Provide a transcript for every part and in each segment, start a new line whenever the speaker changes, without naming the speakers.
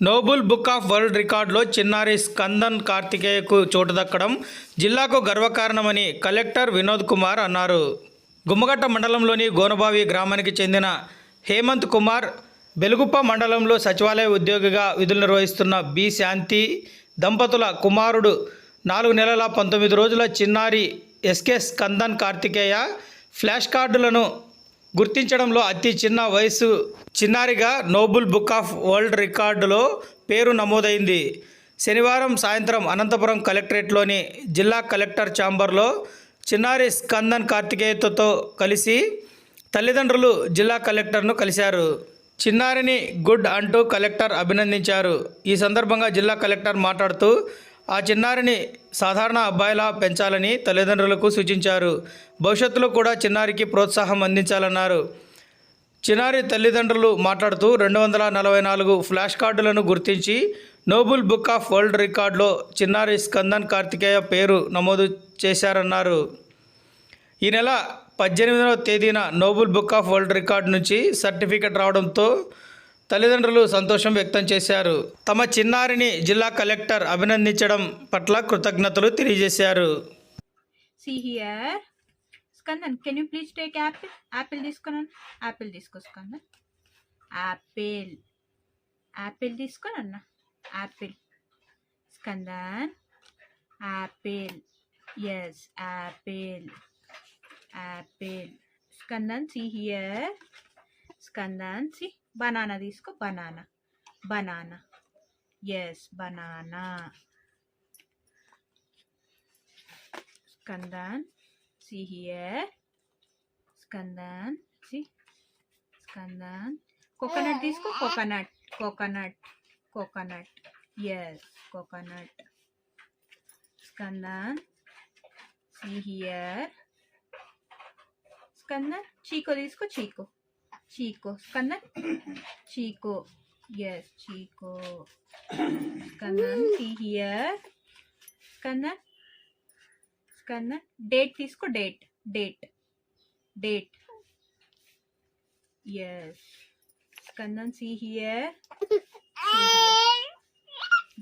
Nobel book of world రికార్డులో చిన్నారి స్కందన్ కార్తికేయకు చోటు దక్కడం జిల్లాకు గర్వకారణమని కలెక్టర్ వినోద్ కుమార్ అన్నారు. గుమ్మగట్ట మండలంలోని గోనబావి గ్రామానికి చెందిన హేమంత్ కుమార్ బెలుగుప్ప మండలంలో సచివాలయ ఉద్యోగిగా విధులు నిర్వహిస్తున్న బి శాంతి దంపతుల కుమారుడు నాలుగు నెలల పంతొమ్మిది రోజుల చిన్నారి ఎస్కే స్కందన్ కార్తికేయ ఫ్లాష్ కార్డులను గుర్తించడంలో అతి చిన్న వయసు చిన్నారిగా నోబుల్ బుక్ ఆఫ్ వరల్డ్ రికార్డులో పేరు నమోదైంది. శనివారం సాయంత్రం అనంతపురం కలెక్టరేట్లోని జిల్లా కలెక్టర్ ఛాంబర్లో చిన్నారి స్కందన్ కార్తికేయతతో కలిసి తల్లిదండ్రులు జిల్లా కలెక్టర్ను కలిశారు. చిన్నారిని గుడ్ అంటూ కలెక్టర్ అభినందించారు. ఈ సందర్భంగా జిల్లా కలెక్టర్ మాట్లాడుతూ ఆ చిన్నారిని సాధారణ అబ్బాయిలా పెంచాలని తల్లిదండ్రులకు సూచించారు. భవిష్యత్తులో కూడా చిన్నారికి ప్రోత్సాహం అందించాలన్నారు. చిన్నారి తల్లిదండ్రులు మాట్లాడుతూ రెండు వందల నలభై నాలుగు ఫ్లాష్ కార్డులను గుర్తించి నోబుల్ బుక్ ఆఫ్ వరల్డ్ రికార్డులో చిన్నారి స్కందన్ కార్తికేయ పేరు నమోదు చేశారన్నారు. ఈ నెల పద్దెనిమిదవ తేదీన Noble book of world record నుంచి సర్టిఫికెట్ రావడంతో తల్లిదండ్రులు సంతోషం వ్యక్తం చేశారు. తమ చిన్నారిని జిల్లా కలెక్టర్ అభినందించడం పట్ల కృతజ్ఞతలు తెలియజేశారు.
See here. Skandan, can you please take apple? Apple తీసుకున్నాను యాపిల్ తీసుకో స్కందన్ యాపిల్ యాపిల్ తీసుకున్నా apple Skandan apple yes apple apple Skandan see here Skandan see banana తీసుకో banana banana yes banana Skandan see here Skandan see Skandan coconut తీసుకో coconut coconut coconut yes coconut Skandan see here Skandan chikoo తీసుకో chikoo Chico. Skandan. Chico. Yes. Chico. Skandan. See here. Skandan. కన్నా date తీసుకో date date date yes Skandan see here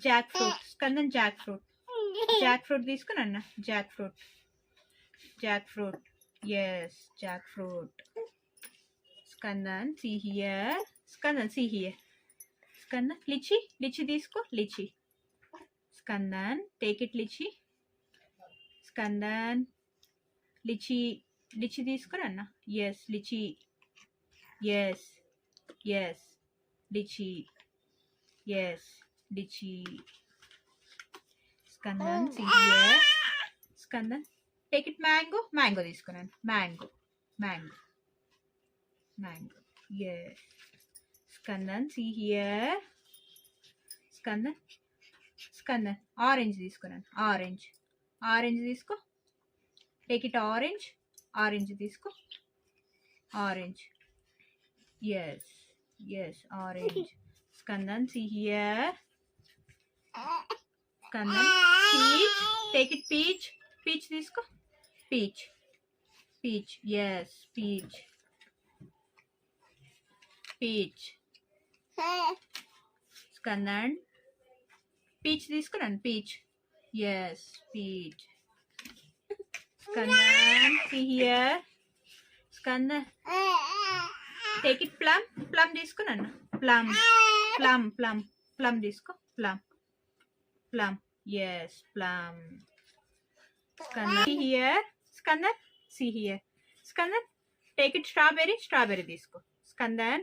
jackfruit Skandan jackfruit jackfruit తీసుకుని అన్న jackfruit jackfruit yes Skandan see here Skandan see here Skandan lychee lychee తీసుకో lychee. Skandan take it litchi. Skandan lychee litchi తీసుకురా అన్న yes litchi. Yes yes litchi. Yes litchi. Skandan see here Skandan take it mango mango తీసుకున్నాను mango mango mango yes Skandan see here Skandan Skandan orange తీసుకున్నాను orange orange తీసుకో. Take it orange orange తీసుకో. Orange yes yes orange Skandan see here Skandan peach take it peach peach తీసుకో. Peach peach yes peach peach Skandan peach తీసుకున్నాను peach Yes, speech. Skandan, see here. Skandan. Take it plum. Plum తీసుకున్నాను plum. Plum, plum. Plum తీసుకో. Plum. Yes, plum. Skandan, see here. Skandan, see here. Skandan, take it strawberry. Strawberry తీసుకో. Skandan.